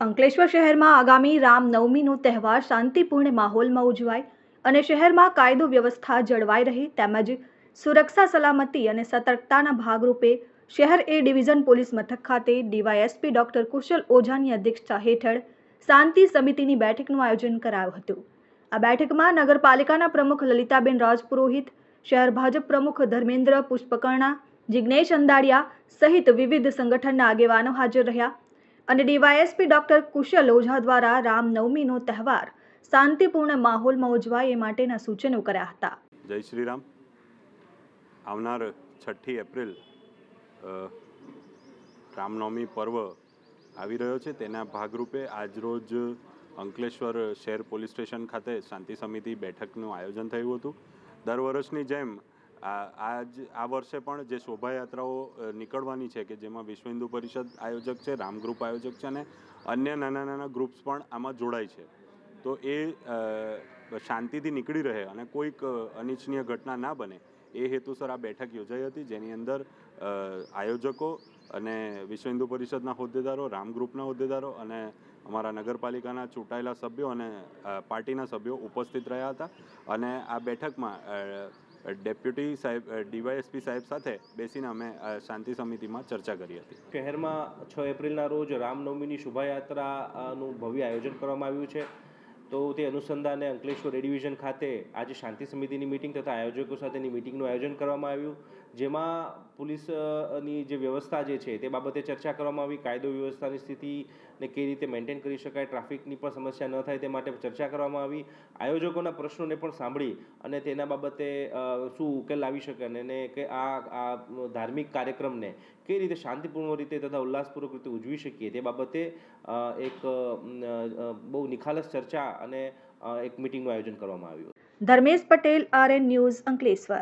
અંકલેશ્વર શહેરમાં આગામી રામનવમીનો તહેવાર શાંતિપૂર્ણ માહોલમાં ઉજવાય અને શહેરમાં કાયદો વ્યવસ્થા જળવાઈ રહે તેમજ સુરક્ષા, સલામતી અને સતર્કતાના ભાગરૂપે શહેર એ ડિવિઝન પોલીસ મથક ખાતે ડીવાયએસપી ડોક્ટર કુશલ ઓઝાની અધ્યક્ષતા હેઠળ શાંતિ સમિતિની બેઠકનું આયોજન કરાયું હતું. આ બેઠકમાં નગરપાલિકાના પ્રમુખ લલિતાબેન રાજપુરોહિત, શહેર ભાજપ પ્રમુખ ધર્મેન્દ્ર પુષ્પકર્ણા જિજ્ઞેશ અંદાડિયા સહિત વિવિધ સંગઠનના આગેવાનો હાજર રહ્યા. અને ડીવાયએસપી ડોક્ટર કુશલ ઓઝા દ્વારા રામનવમીનો તહેવાર શાંતિપૂર્ણ માહોલમાં ઉજવાય એ માટેના સૂચનો કર્યા હતા. જય શ્રી રામ આવનાર છઠ્ઠી એપ્રિલ રામનવમી પર્વ આવી રહ્યો છે. તેના ભાગરૂપે આજરોજ અંકલેશ્વર શહેર પોલીસ સ્ટેશન ખાતે શાંતિ સમિતિ બેઠકનું આયોજન થયું હતું. દર વર્ષની જેમ આ આજ આ વર્ષે પણ જે શોભાયાત્રાઓ નીકળવાની છે કે જેમાં વિશ્વ હિન્દુ પરિષદ આયોજક છે, રામ ગ્રુપ આયોજક છે અને અન્ય નાના નાના ગ્રુપ્સ પણ આમાં જોડાય છે. તો એ શાંતિથી નીકળી રહે અને કોઈક અનિચ્છનીય ઘટના ના બને, એ હેતુસર આ બેઠક યોજાઈ હતી જેની અંદર આયોજકો અને વિશ્વ હિન્દુ પરિષદના હોદ્દેદારો, રામ ગ્રુપના હોદ્દેદારો અને અમારા નગરપાલિકાના ચૂંટાયેલા સભ્યો અને પાર્ટીના સભ્યો ઉપસ્થિત રહ્યા હતા. અને આ બેઠકમાં ડેપ્યુટી સાહેબ ડીવાયએસપી સાહેબ સાથે બેસીને અમે શાંતિ સમિતિમાં ચર્ચા કરી હતી. શહેરમાં છ એપ્રિલના રોજ રામનવમીની શોભાયાત્રાનું ભવ્ય આયોજન કરવામાં આવ્યું છે. તો તે અનુસંધાને અંકલેશ્વર એ ડિવિઝન ખાતે આજે શાંતિ સમિતિની મિટિંગ તથા આયોજકો સાથેની મિટિંગનું આયોજન કરવામાં આવ્યું. જેમાં પોલીસની જે વ્યવસ્થા જે છે તે બાબતે ચર્ચા કરવામાં આવી. કાયદો વ્યવસ્થાની સ્થિતિને કઈ રીતે મેન્ટેન કરી શકાય ટ્રાફિકની પણ સમસ્યા ન થાય તે માટે ચર્ચા કરવામાં આવી. આયોજકોના પ્રશ્નોને પણ સાંભળી અને તેના બાબતે શું ઉકેલ લાવી શકે અને કે આ આ ધાર્મિક કાર્યક્રમને કઈ રીતે શાંતિપૂર્ણ રીતે તથા ઉલ્લાસપૂર્વક રીતે ઉજવી શકીએ તે બાબતે એક બહુ નિખાલસ ચર્ચા અને એક મિટિંગનું આયોજન કરવામાં આવ્યું. Dharmesh Patel RN news Ankleshwar.